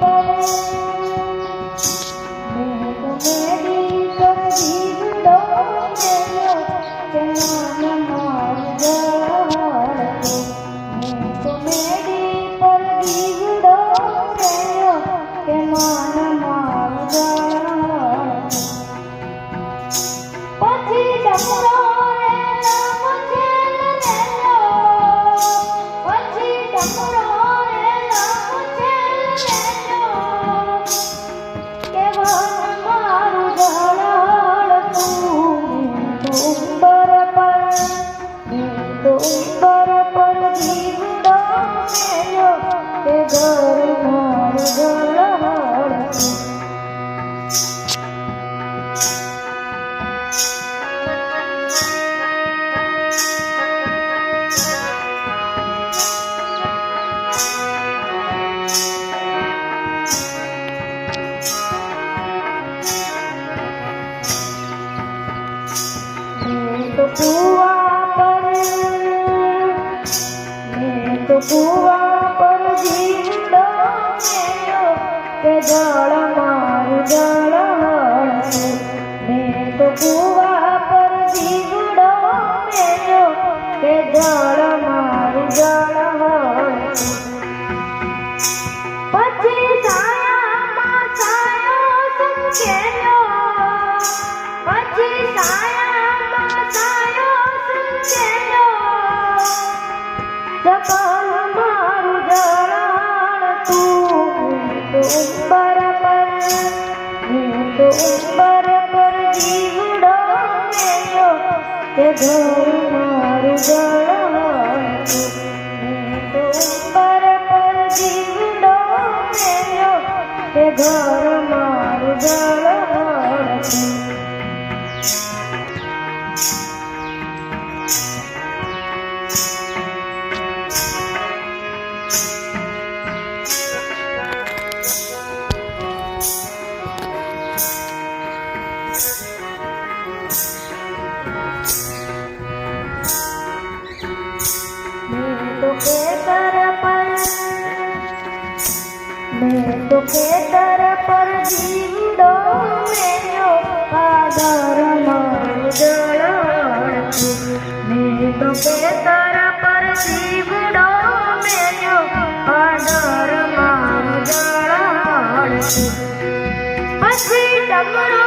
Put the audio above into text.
મેં તો તો કુવા પર જીવડો મેલ્યો કે જળ મારું જળ હળતું. મેં તો કુવા પર જીવડો મેલ્યો કે જળ મારું જળ હળતું. પછી સાયામાં સાયો સંકેલ્યો પછી સાયામાં સાયો તો ઉંબર પર જીવડો મેલ્યો કે ઘર મારું મેં તો ઉંબર પર જીવડો મેલ્યો કે ઘર ખેતર પર મેં તો ખેતર પર જીવડો મેળ્યો પાદર જળ મેં તો ખેતર પર જીવડો મેળ્યો પાદર જળ પછી ડમરો